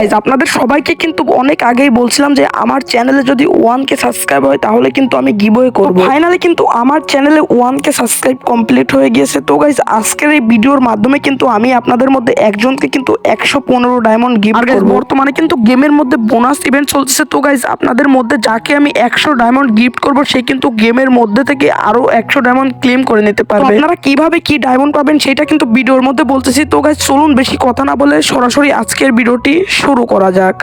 Guys আপনাদের সবাইকে কিন্তু অনেক আগেই বলছিলাম যে আমার চ্যানেলে যদি ওয়ান কে সাবস্ক্রাইব হয় তাহলে কিন্তু আমি গিভওয়ে করব। ফাইনালি কিন্তু আমার চ্যানেলে ওয়ান কে সাবস্ক্রাইব কমপ্লিট হয়ে গিয়েছে। তো গাইজ আজকের এই ভিডিওর মাধ্যমে কিন্তু আমি আপনাদের মধ্যে একজনকে কিন্তু একশো পনেরো ডায়মন্ড গিফট করব। বর্তমানে কিন্তু গেমের মধ্যে বোনাস ইভেন্ট চলছে। তো গাইজ আপনাদের মধ্যে যাকে আমি একশো ডায়মন্ড গিফট করব সে কিন্তু গেমের মধ্যে থেকে আরও একশো ডায়মন্ড ক্লেম করে নিতে পারবে। আপনারা কীভাবে কি ডায়মন্ড পাবেন সেটা কিন্তু ভিডিওর মধ্যে বলতেছি। তো গাইজ চলুন বেশি কথা না বলে সরাসরি আজকের ভিডিওটি শুরু করা যাক।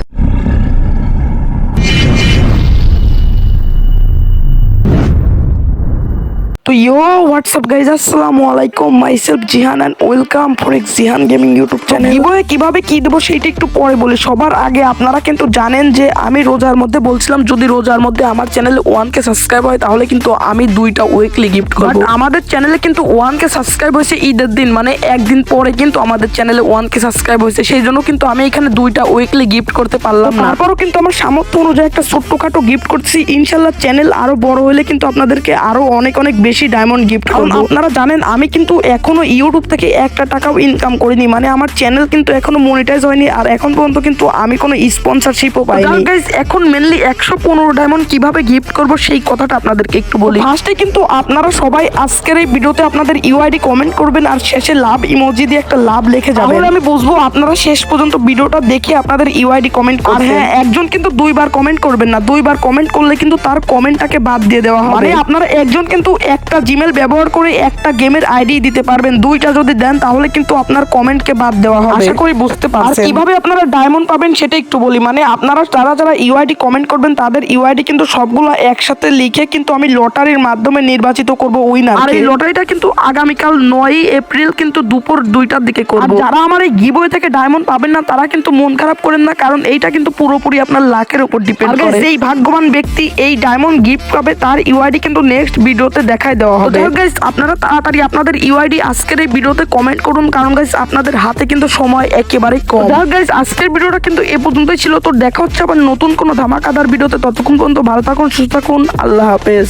তো ইয়ো হোয়াটসঅ্যাপ গাইজ আসসালামু আলাইকুম myself Jihan and welcome for X Jihan gaming YouTube channel কীভাবে কীভাবে কি দেবো সেইটা একটু পরে বলি। সবার আগে আপনারা কিন্তু জানেন যে আমি রোজার মধ্যে বলছিলাম যদি রোজার মধ্যে আমার চ্যানেলে ওয়ান কে সাবস্ক্রাইব হয় তাহলে কিন্তু আমি দুইটা উইকলি গিফট করব। আমাদের চ্যানেলে কিন্তু ওয়ান কে সাবস্ক্রাইব হয়েছে ঈদের দিন মানে একদিন পরে কিন্তু আমাদের চ্যানেলে ওয়ান কে সাবস্ক্রাইব হয়েছে। সেই জন্য কিন্তু আমি এখানে দুইটা উইকলি গিফট করতে পারলাম না। তারপরও কিন্তু আমার সামর্থ্য অনুযায়ী একটা ছোট্টখাটো গিফট করছি। ইনশাল্লাহ চ্যানেল আরও বড় হলে কিন্তু আপনাদেরকে আরও অনেক অনেক বেশি ডায়মন্ড গিফট কারণ আপনারা জানেন আমি কিন্তু এখনও ইউটিউব থেকে একটা টাকাও ইনকাম করিনি। মানে আমার চ্যানেল কিন্তু এখনও মনিটাইজ হয়নি আর এখন পর্যন্ত কিন্তু আমি কোনো স্পন্সরশিপও পাইনি। গাইজ এখন মেনলি একশো পনেরো ডায়মন্ড কীভাবে গিফট করব সেই কথাটা আপনাদেরকে একটু বলি। ফার্স্টে কিন্তু আপনারা সবাই আজকের এই ভিডিওতে আপনাদের ইউআইডি কমেন্ট করবেন আর শেষে লাভ ইমোজি দিয়ে একটা লাভ লিখে যাবেন। তাহলে আমি বুঝব আপনারা শেষ পর্যন্ত ভিডিওটা দেখে আপনাদের ইউআইডি কমেন্ট করবেন আর হ্যাঁ একজন কিন্তু দুইবার কমেন্ট করবেন না। দুইবার কমেন্ট করলে কিন্তু তার কমেন্টটাকে বাদ দিয়ে দেওয়া হবে। মানে আপনারা একজন কিন্তু একটা জিমেল ব্যবহার করে একটা গেমের আইডি দিতে পারবেন। দুইটা যদি দেন তাহলে কিন্তু আপনার কমেন্টকে বাদ দেওয়া হবে। আশা করি বুঝতে পারছেন। কীভাবে আপনারা ডায়মন্ড পাবেন সেটা একটু বলি। মানে আপনারা যারা যারা ইউআইডি কমেন্ট করবেন তাদের ইউআইডি কিন্তু সবগুলো একসাথে লিখে কিন্তু আমি লটারির মাধ্যমে নির্বাচিত করব উইনার আর এই লটারিটা কিন্তু আগামীকাল নয়ই এপ্রিল কিন্তু দুপুর দুইটার দিকে করব। যারা আমার এই গিবই থেকে ডায়মন্ড পাবেন না তারা কিন্তু মন খারাপ করেন না কারণ এইটা কিন্তু পুরোপুরি আপনার লাখের উপর ডিপেন্ড করে। যেই ভাগ্যবান ব্যক্তি এই ডায়মন্ড গিফট পাবে তার ইউআইডি কিন্তু নেক্সট ভিডিওতে দেখায় দেওয়া হবে। গাইস আপনারা তাড়াতাড়ি আপনাদের ইউআইডি আজকের এই ভিডিওতে কমেন্ট করুন কারণ গাইস আপনাদের হাতে কিন্তু সময় একেবারে কম। গাইস আজকের ভিডিওটা কিন্তু এ পর্যন্তই ছিল। তো দেখা হচ্ছে আবার নতুন কোনো ধামাকাদার ভিডিওতে। ততক্ষণ পর্যন্ত ভালো থাকুন সুস্থ থাকুন। আল্লাহ হাফেজ।